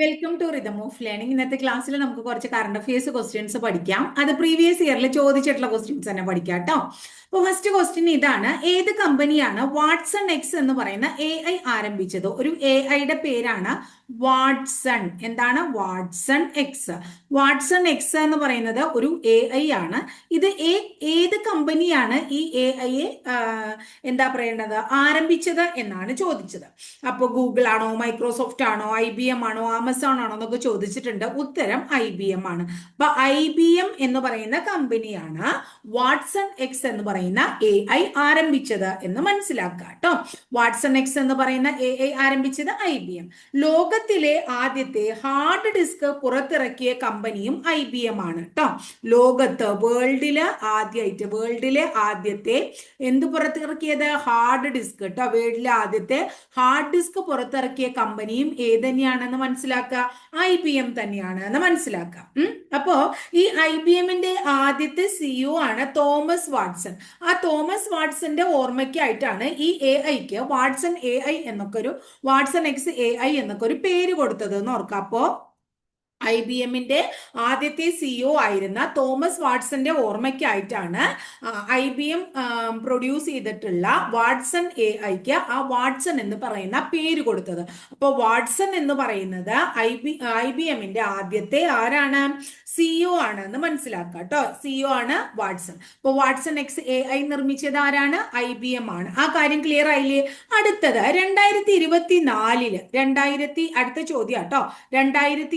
Welcome to rhythm of learning ഇന്നത്തെ ക്ലാസ്സിൽ നമുക്ക് കുറച്ച് കറണ്ട് അഫയേഴ്സ് ക്വസ്റ്റ്യൻസ് പഠിക്കാം. അത് പ്രീവിയസ് ഇയറിൽ ചോദിച്ചിട്ടുള്ള ക്വസ്റ്റ്യൻസ് തന്നെ പഠിക്കാം കേട്ടോ അപ്പോൾ ഫസ്റ്റ് ക്വസ്റ്റ്യൻ ഇതാണ്. ഏത് കമ്പനിയാണ് വാട്സൺ എക്സ് എന്ന് പറയുന്ന എ ഐ ആരംഭിച്ചത്? ഒരു എ ഐയുടെ പേരാണ് വാട്സൺ. എന്താണ്? വാട്സൺ എക്സ് വാട്സൺ എക്സ് എന്ന് പറയുന്നത് ഒരു എ ഐ ആണ്. ഇത് ഏത് കമ്പനിയാണ് ഈ എ ഐയെ എന്താ പറയേണ്ടത്? ആരംഭിച്ചത് എന്നാണ് ചോദിച്ചത്. അപ്പോൾ ഗൂഗിൾ ആണോ മൈക്രോസോഫ്റ്റ് ആണോ ഐ ബി എം ആണോ ആമസോൺ ആണോ എന്നൊക്കെ ചോദിച്ചിട്ടുണ്ട്. ഉത്തരം ഐ ബി എം ആണ്. അപ്പൊ ഐ ബി എം എന്ന് പറയുന്ന കമ്പനിയാണ് വാട്സൺ എക്സ് എന്ന് പറയുന്ന എ ഐ ആരംഭിച്ചത് എന്ന് മനസ്സിലാക്കുക കേട്ടോ. വാട്സൺ എക്സ് എന്ന് പറയുന്ന എ ഐ ആരംഭിച്ചത് ഐ ബി എം ലോകത്തിലെ ആദ്യത്തെ ഹാർഡ് ഡിസ്ക് പുറത്തിറക്കിയ കമ്പനിയും ഐ ബി എം ആണ് കേട്ടോ ലോകത്ത് വേൾഡിൽ ആദ്യമായിട്ട് വേൾഡിലെ ആദ്യത്തെ എന്ത് പുറത്തിറക്കിയത്? ഹാർഡ് ഡിസ്ക് കേട്ടോ വേൾഡിലെ ആദ്യത്തെ ഹാർഡ് ഡിസ്ക് പുറത്തിറക്കിയ കമ്പനിയും ഏത് തന്നെയാണെന്ന് മനസ്സിലാക്കുക ഐ ബി എം തന്നെയാണ് എന്ന് മനസ്സിലാക്കുക അപ്പോ ഈ ഐ ബി എമ്മിന്റെ ആദ്യത്തെ സിഇഒ ആണ് തോമസ് വാട്സൺ. ആ തോമസ് വാട്സന്റെ ഓർമ്മയ്ക്കായിട്ടാണ് ഈ എ ഐക്ക് വാട്സൺ എ ഐ എന്നൊക്കെ ഒരു വാട്സൺ എക്സ് എ ഐ എന്നൊക്കെ ഒരു പേര് കൊടുത്തത് എന്ന് ഓർക്കുക അപ്പോ ഐ ബി എമ്മിന്റെ ആദ്യത്തെ സിഇഒ ആയിരുന്ന തോമസ് വാട്സന്റെ ഓർമ്മയ്ക്കായിട്ടാണ് ഐ ബി എം പ്രൊഡ്യൂസ് ചെയ്തിട്ടുള്ള വാട്സൺ എ ഐക്ക് ആ വാട്സൺ എന്ന് പറയുന്ന പേര് കൊടുത്തത്. അപ്പോൾ വാട്സൺ എന്ന് പറയുന്നത് ഐ ബി ഐ ബി എമ്മിന്റെ ആദ്യത്തെ ആരാണ്? സിഇഒ ആണ് എന്ന് മനസ്സിലാക്കുക കേട്ടോ. സിഇഒ ആണ് വാട്സൺ. അപ്പോൾ വാട്സൺ എക്സ് എ ഐ നിർമ്മിച്ചത് ആരാണ്? ഐ ബി എം ആണ്. ആ കാര്യം ക്ലിയർ ആയില്ലേ? അടുത്തത് രണ്ടായിരത്തി ഇരുപത്തി നാലിൽ രണ്ടായിരത്തി അടുത്ത ചോദ്യം കേട്ടോ. രണ്ടായിരത്തി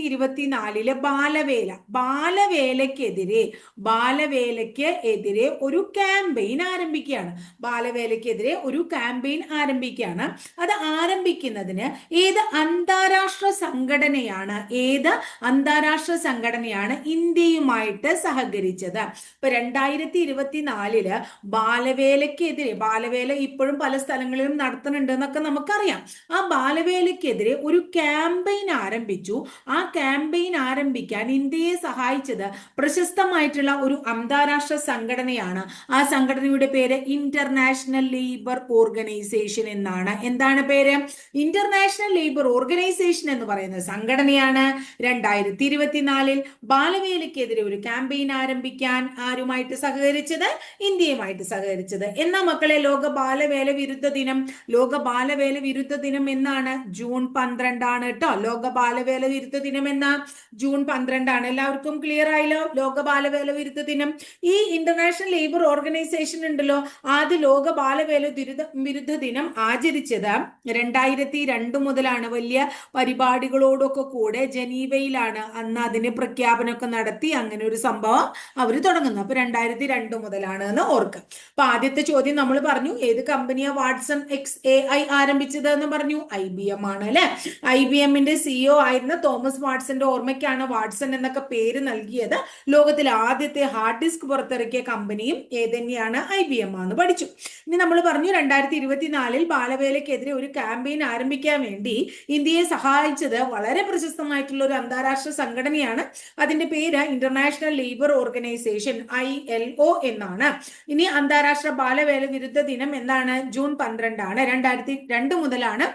ഇരുപത്തിനാലിൽ ബാലവേല. ബാലവേലക്കെതിരെ ബാലവേലയ്ക്ക് എതിരെ ഒരു ക്യാമ്പയിൻ ആരംഭിക്കുകയാണ്. ബാലവേലയ്ക്കെതിരെ ഒരു ക്യാമ്പയിൻ ആരംഭിക്കുകയാണ്. അത് ആരംഭിക്കുന്നതിന് ഏത് അന്താരാഷ്ട്ര സംഘടനയാണ് ഏത് അന്താരാഷ്ട്ര സംഘടനയാണ് ഇന്ത്യയുമായിട്ട് സഹകരിച്ചത്? ഇപ്പൊ രണ്ടായിരത്തി ഇരുപത്തിനാലിൽ ബാലവേലയ്ക്കെതിരെ ബാലവേല ഇപ്പോഴും പല സ്ഥലങ്ങളിലും നടത്തുന്നുണ്ട് എന്നൊക്കെ നമുക്കറിയാം. ആ ബാലവേലയ്ക്കെതിരെ ഒരു ക്യാമ്പയിൻ ആരംഭിച്ചു. ആ ക്യാമ്പയിൻ ആരംഭിക്കാൻ ഇന്ത്യയെ സഹായിച്ചത് പ്രശസ്തമായിട്ടുള്ള ഒരു അന്താരാഷ്ട്ര സംഘടനയാണ്. ആ സംഘടനയുടെ പേര് ഇന്റർനാഷണൽ ലേബർ ഓർഗനൈസേഷൻ എന്നാണ്. എന്താണ് പേര്? ഇന്റർനാഷണൽ ലേബർ ഓർഗനൈസേഷൻ എന്ന് പറയുന്ന സംഘടനയാണ്. രണ്ടായിരത്തി ഇരുപത്തിനാലിൽ ബാലവേലയ്ക്കെതിരെ ഒരു ക്യാമ്പയിൻ ആരംഭിക്കാൻ ആരുമായിട്ട് സഹകരിച്ചത്? ഇന്ത്യയുമായിട്ട് സഹകരിച്ചത്. എന്നാ മക്കളെ ലോക ബാലവേല വിരുദ്ധ ദിനം. ലോക ബാലവേല വിരുദ്ധ ദിനം എന്നാണ്? ജൂൺ പന്ത്രണ്ടാണ് കേട്ടോ. ലോക ബാലവേല വിരുദ്ധ ദിനം എന്ന? ജൂൺ പന്ത്രണ്ടാണ്. എല്ലാവർക്കും ക്ലിയർ ആയല്ലോ? ലോക ബാലവേല വിരുദ്ധ ദിനം. ഈ ഇന്റർനാഷണൽ ലേബർ ഓർഗനൈസേഷൻ ഉണ്ടല്ലോ ആദ്യ ലോക ബാലവേല ദുരിത വിരുദ്ധ ദിനം ആചരിച്ചത് രണ്ടായിരത്തി രണ്ട് മുതലാണ്. വലിയ പരിപാടികളോടൊക്കെ കൂടെ ജനീവയിലാണ് അന്ന് അതിന് പ്രഖ്യാപനമൊക്കെ നടത്തി അങ്ങനെ ഒരു സംഭവം അവർ തുടങ്ങുന്നു അപ്പൊ രണ്ടായിരത്തി രണ്ട് മുതലാണ് എന്ന് ഓർക്കുക അപ്പൊ ആദ്യത്തെ ചോദ്യം നമ്മൾ പറഞ്ഞു ഏത് കമ്പനിയാ വാട്സൺ എക്സ് എ ഐ ആരംഭിച്ചത് എന്ന് പറഞ്ഞു? ഐ ബി എം ആണ് അല്ലെ? ഐ ബി എമ്മിന്റെ സിഇഒ ആയിരുന്ന തോമസ് വാട്സന്റെ ഓർമ്മയ്ക്കാണ് വാട്സൺ എന്നൊക്കെ പേര് നൽകിയത്. ലോകത്തിലെ ആദ്യത്തെ ഹാർഡ് ഡിസ്ക് പുറത്തിറക്കിയ കമ്പനിയും ഏതന്നെയാണ് ഐ ബി എം ആണെന്ന് പഠിച്ചു. ഇനി നമ്മൾ പറഞ്ഞു രണ്ടായിരത്തി ഇരുപത്തിനാലിൽ ബാലവേലയ്ക്കെതിരെ ഒരു ക്യാമ്പയിൻ ആരംഭിക്കാൻ വേണ്ടി ഇന്ത്യയെ സഹായിച്ചത് വളരെ പ്രശസ്തമായിട്ടുള്ള ഒരു അന്താരാഷ്ട്ര സംഘടനയാണ്. അതിന്റെ പേര് international labour organisation I L O എന്നാണ്. ഇനി അന്താരാഷ്ട്ര ബാലവേല വിരുദ്ധ ദിനം എന്താണ് ജൂൺ പന്ത്രണ്ടാണ്. രണ്ടായിരത്തി രണ്ട് മുതലാണ്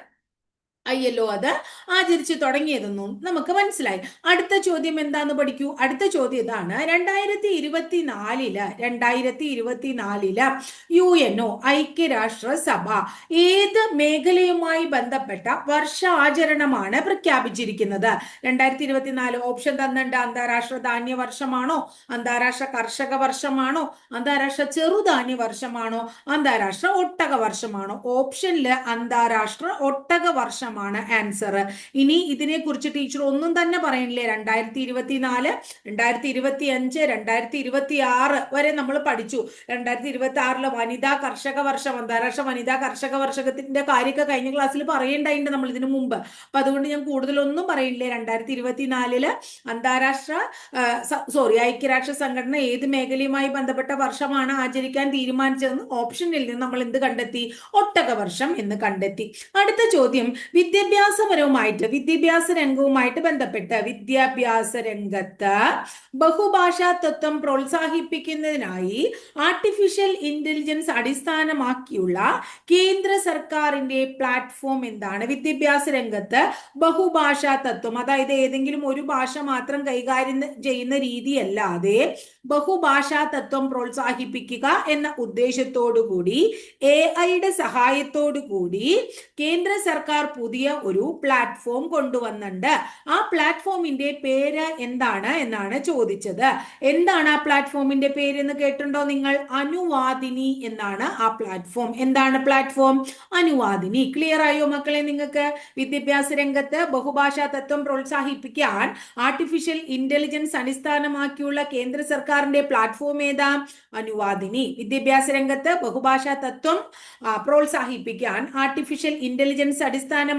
ഒ അത് ആചരിച്ചു തുടങ്ങിയതെന്നും നമുക്ക് മനസ്സിലായി. അടുത്ത ചോദ്യം എന്താന്ന് പഠിക്കൂ? അടുത്ത ചോദ്യം ഇതാണ്. രണ്ടായിരത്തി ഇരുപത്തിനാലിൽ രണ്ടായിരത്തി ഇരുപത്തിനാലിൽ യു എൻ ഒ ഐക്യരാഷ്ട്ര സഭ ഏത് മേഖലയുമായി ബന്ധപ്പെട്ട വർഷാചരണമാണ് പ്രഖ്യാപിച്ചിരിക്കുന്നത്? രണ്ടായിരത്തി ഇരുപത്തിനാല് ഓപ്ഷൻ തന്നിട്ടുണ്ട്. അന്താരാഷ്ട്ര ധാന്യ വർഷമാണോ? അന്താരാഷ്ട്ര കർഷക വർഷമാണോ? അന്താരാഷ്ട്ര ചെറുധാന്യ വർഷമാണോ? അന്താരാഷ്ട്ര ഒട്ടക വർഷമാണോ? ഓപ്ഷനിൽ അന്താരാഷ്ട്ര ഒട്ടക വർഷമാണ് ആൻസർ ഇനി ഇതിനെ കുറിച്ച് ടീച്ചർ ഒന്നും തന്നെ പറയുന്നില്ലേ? രണ്ടായിരത്തി ഇരുപത്തി നാല് രണ്ടായിരത്തി ഇരുപത്തി അഞ്ച് രണ്ടായിരത്തി ഇരുപത്തി ആറ് വരെ നമ്മൾ പഠിച്ചു. രണ്ടായിരത്തി ഇരുപത്തി ആറിൽ വനിതാ കർഷക വർഷം അന്താരാഷ്ട്ര വനിതാ കർഷക വർഷത്തിന്റെ കാര്യമൊക്കെ കഴിഞ്ഞ ക്ലാസ്സിൽ പറയേണ്ടായിട്ടുണ്ട് നമ്മൾ ഇതിനു മുമ്പ്. അപ്പൊ അതുകൊണ്ട് ഞാൻ കൂടുതലൊന്നും പറയില്ലേ രണ്ടായിരത്തി ഇരുപത്തി നാലിൽ അന്താരാഷ്ട്ര സോറി ഐക്യരാഷ്ട്ര സംഘടന ഏത് മേഖലയുമായി ബന്ധപ്പെട്ട വർഷമാണ് ആചരിക്കാൻ തീരുമാനിച്ചതെന്ന് ഓപ്ഷനിൽ നിന്ന് നമ്മൾ എന്ത് കണ്ടെത്തി? ഒട്ടക വർഷം എന്ന് കണ്ടെത്തി. അടുത്ത ചോദ്യം വിദ്യാഭ്യാസപരവുമായിട്ട് വിദ്യാഭ്യാസ രംഗവുമായിട്ട് ബന്ധപ്പെട്ട് വിദ്യാഭ്യാസ രംഗത്ത് ബഹുഭാഷാ തത്വം പ്രോത്സാഹിപ്പിക്കുന്നതിനായി ആർട്ടിഫിഷ്യൽ ഇന്റലിജൻസ് അടിസ്ഥാനമാക്കിയുള്ള കേന്ദ്ര സർക്കാരിന്റെ പ്ലാറ്റ്ഫോം എന്താണ്? വിദ്യാഭ്യാസ രംഗത്ത് ബഹുഭാഷാ തത്വം അതായത് ഏതെങ്കിലും ഒരു ഭാഷ മാത്രം കൈകാര്യം ചെയ്യുന്ന രീതിയല്ലാതെ ബഹുഭാഷാ തത്വം പ്രോത്സാഹിപ്പിക്കുക എന്ന ഉദ്ദേശത്തോടു കൂടി എ ഐയുടെ സഹായത്തോടു കൂടി കേന്ദ്ര സർക്കാർ പുതിയ ഒരു പ്ലാറ്റ്ഫോം കൊണ്ടുവന്നുണ്ട്. ആ പ്ലാറ്റ്ഫോമിന്റെ പേര് എന്താണ് എന്നാണ് ചോദിച്ചത്. എന്താണ് ആ പ്ലാറ്റ്ഫോമിന്റെ പേര് എന്ന് കേട്ടിട്ടുണ്ടോ നിങ്ങൾ? അനുവാദിനി എന്നാണ് ആ പ്ലാറ്റ്ഫോം എന്താണ് പ്ലാറ്റ്ഫോം അനുവാദിനി. ക്ലിയർ ആയോ മക്കളെ നിങ്ങൾക്ക്? വിദ്യാഭ്യാസ രംഗത്ത് ബഹുഭാഷാ തത്വം പ്രോത്സാഹിപ്പിക്കാൻ ആർട്ടിഫിഷ്യൽ ഇന്റലിജൻസ് അടിസ്ഥാനമാക്കിയുള്ള കേന്ദ്ര സർക്കാരിന്റെ പ്ലാറ്റ്ഫോം ഏതാ? അനുവാദിനി. വിദ്യാഭ്യാസ രംഗത്ത് ബഹുഭാഷാ തത്വം പ്രോത്സാഹിപ്പിക്കാൻ ആർട്ടിഫിഷ്യൽ ഇന്റലിജൻസ്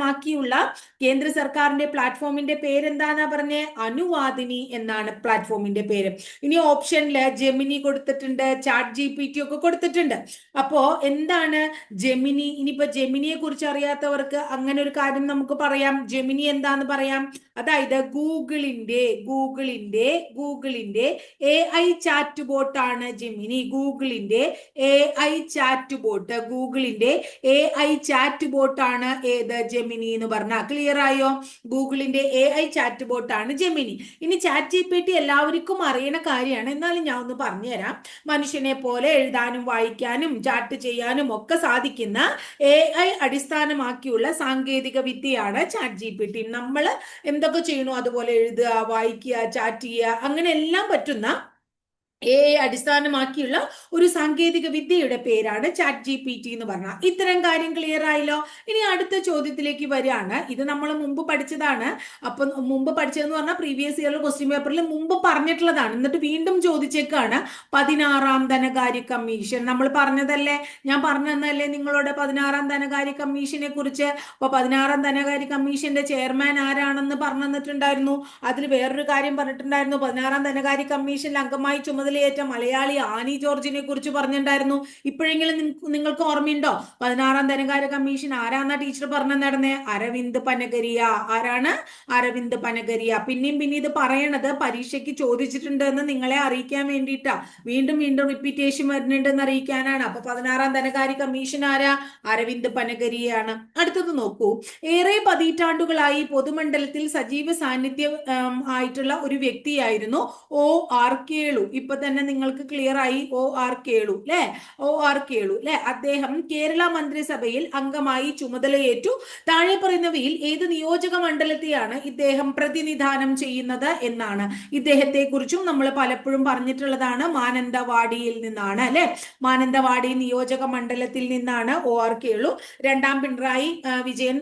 അടിസ്ഥാനമാക്കിയുള്ള കേന്ദ്ര സർക്കാരിന്റെ പ്ലാറ്റ്ഫോമിന്റെ പേരെന്താന്നാ പറഞ്ഞേ? അനുവാദിനി എന്നാണ് പ്ലാറ്റ്ഫോമിന്റെ പേര്. ഇനി ഓപ്ഷനിൽ ജെമിനി കൊടുത്തിട്ടുണ്ട് ചാറ്റ് ജി പി ടി ഒക്കെ കൊടുത്തിട്ടുണ്ട്. അപ്പോ എന്താണ് ജെമിനി ഇനിയിപ്പോ ജെമിനിയെ കുറിച്ച് അറിയാത്തവർക്ക് അങ്ങനെ ഒരു കാര്യം നമുക്ക് പറയാം. ജെമിനി എന്താന്ന് പറയാം? അതായത് ഗൂഗിളിന്റെ ഗൂഗിളിന്റെ ഗൂഗിളിന്റെ എ ഐ ചാറ്റ് ബോട്ട് ആണ് ജെമിനി ഗൂഗിളിന്റെ എ ഐ ചാറ്റ് ബോട്ട് ഗൂഗിളിന്റെ എ ഐ ചാറ്റ് ബോട്ട് ആണ് ഏത്? ജെമിനി എന്ന് പറഞ്ഞാൽ ക്ലിയർ ആയോ? ഗൂഗിളിന്റെ എ ഐ ചാറ്റ് ബോട്ടാണ് ജെമിനി ഇനി ചാറ്റ് ജി പി ടി എല്ലാവർക്കും അറിയണ കാര്യമാണ്. എന്നാലും ഞാൻ ഒന്ന് പറഞ്ഞുതരാം. മനുഷ്യനെ പോലെ എഴുതാനും വായിക്കാനും ചാറ്റ് ചെയ്യാനും ഒക്കെ സാധിക്കുന്ന എ ഐ അടിസ്ഥാനമാക്കിയുള്ള സാങ്കേതിക വിദ്യയാണ് ചാറ്റ് ജി പി ടി നമ്മൾ എന്തൊക്കെ ചെയ്യണോ അതുപോലെ എഴുതുക വായിക്കുക ചാറ്റ് ചെയ്യുക അങ്ങനെ എല്ലാം പറ്റുന്ന എ അടിസ്ഥാനമാക്കിയുള്ള ഒരു സാങ്കേതിക വിദ്യയുടെ പേരാണ് ചാറ്റ് ജി പി ടി എന്ന് പറഞ്ഞാൽ. ഇത്തരം കാര്യം ക്ലിയർ ആയല്ലോ ഇനി അടുത്ത ചോദ്യത്തിലേക്ക് വരികയാണ്. ഇത് നമ്മൾ മുമ്പ് പഠിച്ചതാണ്. അപ്പം മുമ്പ് പഠിച്ചതെന്ന് പറഞ്ഞാൽ പ്രീവിയസ് ഇയർ ക്വസ്റ്റ്യൻ പേപ്പറിൽ മുമ്പ് പറഞ്ഞിട്ടുള്ളതാണ്. എന്നിട്ട് വീണ്ടും ചോദിച്ചേക്കാണ്. പതിനാറാം ധനകാര്യ കമ്മീഷൻ. നമ്മൾ പറഞ്ഞതല്ലേ? ഞാൻ പറഞ്ഞു തന്നല്ലേ നിങ്ങളോട് പതിനാറാം ധനകാര്യ കമ്മീഷനെ കുറിച്ച്? അപ്പൊ പതിനാറാം ധനകാര്യ കമ്മീഷന്റെ ചെയർമാൻ ആരാണെന്ന് പറഞ്ഞു തന്നിട്ടുണ്ടായിരുന്നു. അതിൽ വേറൊരു കാര്യം പറഞ്ഞിട്ടുണ്ടായിരുന്നു. പതിനാറാം ധനകാര്യ കമ്മീഷനിൽ അംഗമായി ചുമതലയേറ്റ മലയാളി ആനി ജോർജിനെ കുറിച്ച് പറഞ്ഞിട്ടുണ്ടായിരുന്നു ഇപ്പോഴെങ്കിലും നിങ്ങൾക്ക് ഓർമ്മയുണ്ടോ? പതിനാറാം ധനകാര്യ കമ്മീഷൻ ആരാന്നാ ടീച്ചർ പറഞ്ഞു നടന്നേ? അരവിന്ദ് പനഗരിയ. ആരാണ്? അരവിന്ദ് പനഗരിയ. പിന്നെയും പിന്നെ ഇത് പറയണത് പരീക്ഷയ്ക്ക് ചോദിച്ചിട്ടുണ്ട് എന്ന് നിങ്ങളെ അറിയിക്കാൻ വേണ്ടിയിട്ടാ. വീണ്ടും വീണ്ടും റിപ്പീറ്റേഷൻ വരുന്നുണ്ടെന്ന് അറിയിക്കാനാണ്. അപ്പൊ പതിനാറാം ധനകാര്യ കമ്മീഷൻ ആരാ? അരവിന്ദ് പനഗരിയാണ്. അടുത്തത് നോക്കൂ. ഏറെ പതിറ്റാണ്ടുകളായി പൊതുമണ്ഡലത്തിൽ സജീവ സാന്നിധ്യം ആയിട്ടുള്ള ഒരു വ്യക്തിയായിരുന്നു ഒ ആർ കേളു. ഇപ്പൊ തന്നെ നിങ്ങൾക്ക് ക്ലിയർ ആയി ഒ ആർ കേളു അല്ലെ ഒ ആർ കേളു അല്ലെ അദ്ദേഹം കേരള മന്ത്രിസഭയിൽ അംഗമായി ചുമതലയേറ്റു. താഴെ പറയുന്നവയിൽ ഏത് നിയോജക മണ്ഡലത്തെയാണ് ഇദ്ദേഹം പ്രതിനിധാനം ചെയ്യുന്നത് എന്നാണ്. ഇദ്ദേഹത്തെ കുറിച്ചും നമ്മൾ പലപ്പോഴും പറഞ്ഞിട്ടുള്ളതാണ് മാനന്തവാടിയിൽ നിന്നാണ് അല്ലെ മാനന്തവാടി നിയോജക മണ്ഡലത്തിൽ നിന്നാണ് ഒ ആർ കേളു. രണ്ടാം പിണറായി വിജയൻ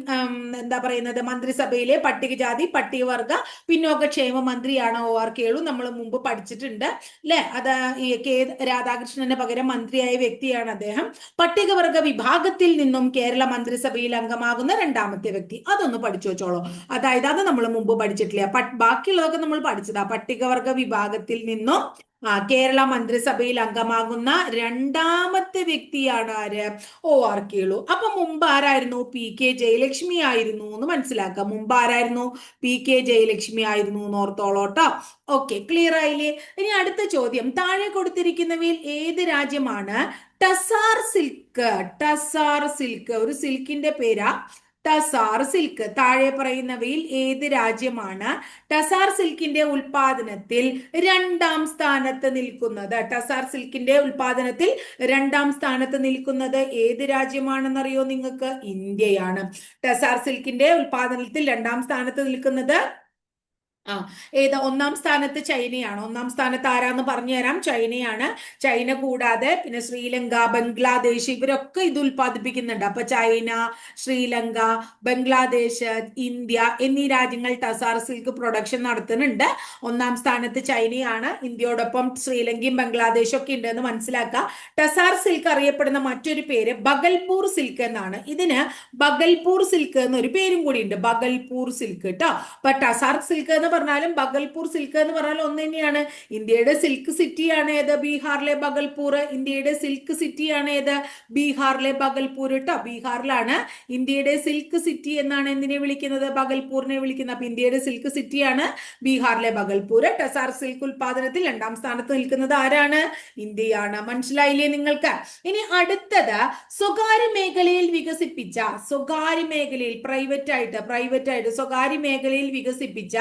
എന്താ പറയുന്നത് മന്ത്രിസഭയിലെ പട്ടികജാതി പട്ടികവർഗ പിന്നോക്കക്ഷേമ മന്ത്രിയാണ് ഒ ആർ കേളു. നമ്മൾ മുമ്പ് പഠിച്ചിട്ടുണ്ട് അല്ലെ അത് ഈ കെ രാധാകൃഷ്ണന് പകരം മന്ത്രിയായ വ്യക്തിയാണ് അദ്ദേഹം. പട്ടികവർഗ വിഭാഗത്തിൽ നിന്നും കേരള മന്ത്രിസഭയിൽ അംഗമാകുന്ന രണ്ടാമത്തെ വ്യക്തി. അതൊന്ന് പഠിച്ചു വെച്ചോളൂ. അതായത് അത് നമ്മൾ മുമ്പ് പഠിച്ചിട്ടില്ല? ബാക്കിയുള്ളതൊക്കെ നമ്മൾ പഠിച്ചതാ. പട്ടികവർഗ വിഭാഗത്തിൽ നിന്നും ആ കേരള മന്ത്രിസഭയിൽ അംഗമാകുന്ന രണ്ടാമത്തെ വ്യക്തിയാണ് ആര്? ഒ ആർ കേളു അപ്പൊ മുമ്പ് ആരായിരുന്നു? പി കെ ജയലക്ഷ്മി ആയിരുന്നു എന്ന് മനസ്സിലാക്കാം. മുമ്പ് ആരായിരുന്നു? പി കെ ജയലക്ഷ്മി ആയിരുന്നു എന്ന് ഓർത്തോളോട്ടോ ഓക്കെ ക്ലിയർ ആയില്ലേ? ഇനി അടുത്ത ചോദ്യം. താഴെ കൊടുത്തിരിക്കുന്നവയിൽ ഏത് രാജ്യമാണ്? ടസാർ സിൽക്ക്. ടസാർ സിൽക്ക്. ഒരു സിൽക്കിന്റെ പേരാ ടസാർ സിൽക്ക് താഴെ പറയുന്നവയിൽ ഏത് രാജ്യമാണ്? ടസാർ സിൽക്കിന്റെ ഉൽപാദനത്തിൽ രണ്ടാം സ്ഥാനത്ത് നിൽക്കുന്നത്. ടസാർ സിൽക്കിന്റെ ഉൽപാദനത്തിൽ രണ്ടാം സ്ഥാനത്ത് നിൽക്കുന്നത് ഏത് രാജ്യമാണെന്നറിയോ നിങ്ങൾക്ക്? ഇന്ത്യയാണ്. ടസാർ സിൽക്കിന്റെ ഉൽപാദനത്തിൽ രണ്ടാം സ്ഥാനത്ത് നിൽക്കുന്നത് ആ ഏത് ഒന്നാം സ്ഥാനത്ത് ചൈനയാണ്. ഒന്നാം സ്ഥാനത്ത് ആരാന്ന് പറഞ്ഞു തരാം ചൈനയാണ്. ചൈന കൂടാതെ പിന്നെ ശ്രീലങ്ക ബംഗ്ലാദേശ് ഇവരൊക്കെ ഇത് ഉൽപ്പാദിപ്പിക്കുന്നുണ്ട്. അപ്പൊ ചൈന ശ്രീലങ്ക ബംഗ്ലാദേശ് ഇന്ത്യ എന്നീ രാജ്യങ്ങൾ ടസാർ സിൽക്ക് പ്രൊഡക്ഷൻ നടത്തുന്നുണ്ട്. ഒന്നാം സ്ഥാനത്ത് ചൈനയാണ്. ഇന്ത്യയോടൊപ്പം ശ്രീലങ്കയും ബംഗ്ലാദേശും ഒക്കെ ഉണ്ടെന്ന് മനസ്സിലാക്കുക ടസാർ സിൽക്ക് അറിയപ്പെടുന്ന മറ്റൊരു പേര് ബഗൽപൂർ സിൽക്ക് എന്നാണ്. ഇതിന് ബഗൽപൂർ സിൽക്ക് എന്നൊരു പേരും കൂടി ഉണ്ട് ബഗൽപൂർ സിൽക്ക് കേട്ടോ അപ്പൊ ടസാർ സിൽക്ക് എന്ന് പറഞ്ഞാലും ബഗൽപൂർ സിൽക്ക് എന്ന് പറഞ്ഞാലും ഒന്ന് തന്നെയാണ്. ഇന്ത്യയുടെ സിൽക്ക് സിറ്റിയാണ് ഏത്? ബീഹാറിലെ ബഗൽപൂർ. ഇന്ത്യയുടെ സിൽക്ക് സിറ്റിയാണ് ഏത്? ബീഹാറിലെ ബഗൽപൂർ കേട്ടോ ബീഹാറിലാണ് ഇന്ത്യയുടെ സിൽക്ക് സിറ്റി എന്നാണ് എന്തിനെ വിളിക്കുന്നത്? ബഗൽപൂരിനെ വിളിക്കുന്നത്. അപ്പൊ ഇന്ത്യയുടെ സിൽക്ക് സിറ്റിയാണ് ബീഹാറിലെ ബഗൽപൂർ ടെസാർ സിൽക്ക് ഉൽപാദനത്തിൽ രണ്ടാം സ്ഥാനത്ത് നിൽക്കുന്നത് ആരാണ്? ഇന്ത്യയാണ്. മനസ്സിലായില്ലേ നിങ്ങൾക്ക്? ഇനി അടുത്തത് സ്വകാര്യ മേഖലയിൽ വികസിപ്പിച്ച സ്വകാര്യ മേഖലയിൽ പ്രൈവറ്റ് ആയിട്ട് പ്രൈവറ്റ് ആയിട്ട് സ്വകാര്യ മേഖലയിൽ വികസിപ്പിച്ച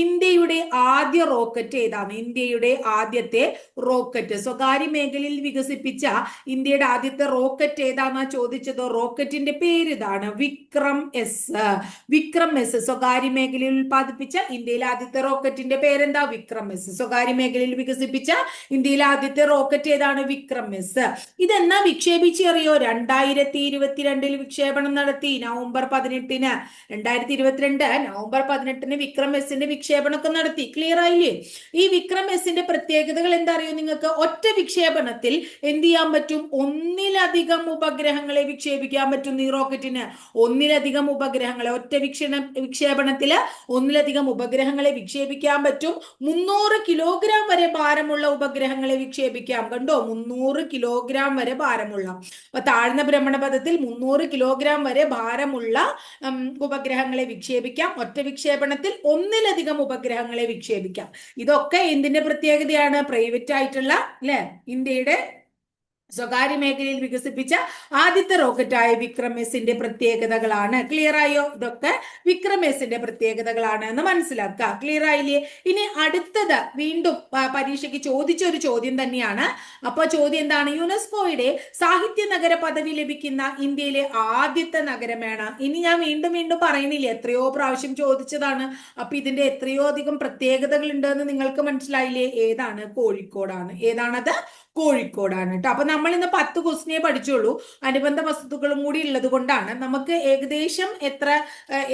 ഇന്ത്യയുടെ ആദ്യ റോക്കറ്റ് ഏതാണ്? ഇന്ത്യയുടെ ആദ്യത്തെ റോക്കറ്റ് സ്വകാര്യ മേഖലയിൽ വികസിപ്പിച്ച ഇന്ത്യയുടെ ആദ്യത്തെ റോക്കറ്റ് ഏതാണെന്നാ ചോദിച്ചത്? റോക്കറ്റിന്റെ പേര് ഇതാണ് വിക്രം എസ്. വിക്രം എസ് സ്വകാര്യ മേഖലയിൽ ഉൽപ്പാദിപ്പിച്ച ഇന്ത്യയിലെ ആദ്യത്തെ റോക്കറ്റിന്റെ പേരെന്താ? വിക്രം എസ്. സ്വകാര്യ മേഖലയിൽ വികസിപ്പിച്ച ഇന്ത്യയിലെ ആദ്യത്തെ റോക്കറ്റ് ഏതാണ്? വിക്രം എസ്. ഇതെന്നാ വിക്ഷേപിച്ചറിയോ? രണ്ടായിരത്തി ഇരുപത്തിരണ്ടിൽ വിക്ഷേപണം നടത്തി നവംബർ പതിനെട്ടിന്. രണ്ടായിരത്തി ഇരുപത്തിരണ്ട് നവംബർ പതിനെട്ടിന് വിക്രം എസിന്റെ വിക്ഷേപണമൊക്കെ നടത്തി. ക്ലിയർ ആയില്ലേ? ഈ വിക്രം എസിന്റെ പ്രത്യേകതകൾ എന്താ അറിയോ നിങ്ങൾക്ക്? ഒറ്റ വിക്ഷേപണത്തിൽ എന്ത് ചെയ്യാൻ പറ്റും? ഒന്നിലധികം ഉപഗ്രഹങ്ങളെ വിക്ഷേപിക്കാൻ പറ്റും ഈ റോക്കറ്റിന്. ഒന്നിലധികം ഉപഗ്രഹങ്ങളെ ഒറ്റ വിക്ഷേപ വിക്ഷേപണത്തിൽ ഒന്നിലധികം ഉപഗ്രഹങ്ങളെ വിക്ഷേപിക്കാൻ പറ്റും. മുന്നൂറ് കിലോഗ്രാം വരെ ഭാരമുള്ള ഉപഗ്രഹങ്ങളെ വിക്ഷേപിക്കാം. കണ്ടോ? മുന്നൂറ് കിലോഗ്രാം വരെ ഭാരമുള്ള. അപ്പൊ താഴ്ന്ന ഭ്രമണപഥത്തിൽ മുന്നൂറ് കിലോഗ്രാം വരെ ഭാരമുള്ള ഉപഗ്രഹങ്ങളെ വിക്ഷേപിക്കാം. ഒറ്റ വിക്ഷേപണത്തിൽ ഒന്നിലധികം ഉപഗ്രഹങ്ങളെ വിക്ഷേപിക്കാം. ഇതൊക്കെ എന്തിന്റെ പ്രത്യേകതയാണ്? പ്രൈവറ്റ് ആയിട്ടുള്ള അല്ലെ ഇന്ത്യയുടെ സ്വകാര്യ മേഖലയിൽ വികസിപ്പിച്ച ആദ്യത്തെ റോക്കറ്റായ വിക്രം എസിന്റെ പ്രത്യേകതകളാണ്. ക്ലിയർ ആയോ? ഇതൊക്കെ വിക്രം എസിന്റെ പ്രത്യേകതകളാണ് എന്ന് മനസ്സിലാക്കുക. ക്ലിയർ ആയില്ലേ? ഇനി അടുത്തത് വീണ്ടും പരീക്ഷയ്ക്ക് ചോദിച്ച ഒരു ചോദ്യം തന്നെയാണ്. അപ്പൊ ചോദ്യം എന്താണ്? യുനെസ്കോയുടെ സാഹിത്യ നഗര പദവി ലഭിക്കുന്ന ഇന്ത്യയിലെ ആദ്യത്തെ നഗരമാണ്. ഇനി ഞാൻ വീണ്ടും വീണ്ടും പറയുന്നില്ല? എത്രയോ പ്രാവശ്യം ചോദിച്ചതാണ്. അപ്പൊ ഇതിന്റെ എത്രയോ അധികം പ്രത്യേകതകൾ ഉണ്ടെന്ന് നിങ്ങൾക്ക് മനസ്സിലായില്ലേ? ഏതാണ്? കോഴിക്കോടാണ്. ഏതാണത്? കോഴിക്കോടാണ് കേട്ടോ അപ്പൊ നമ്മൾ ഇന്ന് പത്ത് ക്വസ്റ്റിനെ പഠിച്ചുള്ളൂ അനുബന്ധ വസ്തുക്കളും കൂടി ഉള്ളത് കൊണ്ടാണ്. നമുക്ക് ഏകദേശം എത്ര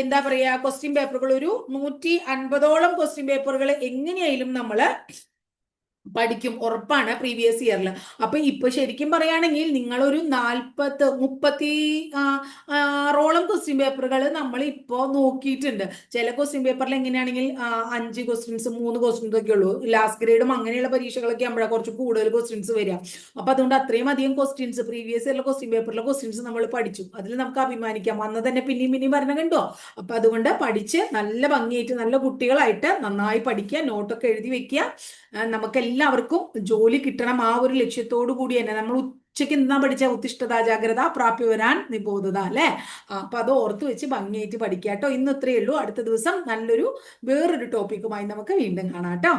എന്താ പറയാ ക്വസ്റ്റ്യൻ പേപ്പറുകൾ ഒരു നൂറ്റി അൻപതോളം ക്വസ്റ്റ്യൻ പേപ്പറുകൾ എങ്ങനെയായാലും നമ്മൾ പഠിക്കും ഉറപ്പാണ് പ്രീവിയസ് ഇയറിൽ അപ്പൊ ഇപ്പൊ ശരിക്കും പറയുകയാണെങ്കിൽ നിങ്ങളൊരു നാൽപ്പത്ത് മുപ്പത്തി ആറോളം ക്വസ്റ്റ്യൻ പേപ്പറുകൾ നമ്മൾ ഇപ്പോൾ നോക്കിയിട്ടുണ്ട്. ചില ക്വസ്റ്റ്യൻ പേപ്പറിൽ എങ്ങനെയാണെങ്കിൽ അഞ്ച് ക്വസ്റ്റ്യൻസ് മൂന്ന് ക്വസ്റ്റ്യൻസ് ഒക്കെ ഉള്ളൂ. ലാസ്റ്റ് ഗ്രേഡും അങ്ങനെയുള്ള പരീക്ഷകളൊക്കെ ആകുമ്പോഴാണ് കുറച്ച് കൂടുതൽ ക്വസ്റ്റ്യൻസ് വരിക. അപ്പൊ അതുകൊണ്ട് അത്രയും അധികം ക്വസ്റ്റ്യൻസ് പ്രീവിയസ് ഇയറിലെ ക്വസ്റ്റ്യൻ പേപ്പറിലെ ക്വസ്റ്റ്യൻസ് നമ്മൾ പഠിച്ചു. അതിൽ നമുക്ക് അഭിമാനിക്കാം. വന്ന തന്നെ പിന്നെയും പിന്നെയും പറഞ്ഞ കണ്ടോ? അപ്പൊ അതുകൊണ്ട് പഠിച്ച് നല്ല ഭംഗിയായിട്ട് നല്ല കുട്ടികളായിട്ട് നന്നായി പഠിക്കുക നോട്ടൊക്കെ എഴുതി വെക്കുക. നമുക്ക് എല്ലാവർക്കും ജോലി കിട്ടണം ആ ഒരു ലക്ഷ്യത്തോടു കൂടി തന്നെ. നമ്മൾ ഉച്ചയ്ക്ക് എന്താ പഠിച്ച? ഉത്തിഷ്ഠത ജാഗ്രത പ്രാപ്തി വരാൻ നിബോധത അല്ലെ? അപ്പൊ അത് ഓർത്ത് വെച്ച് ഭംഗിയായിട്ട് പഠിക്കാട്ടോ. കേട്ടോ ഇന്ന് ഇത്രയേ ഉള്ളൂ. അടുത്ത ദിവസം നല്ലൊരു വേറൊരു ടോപ്പിക്കുമായി നമുക്ക് വീണ്ടും കാണാം കേട്ടോ.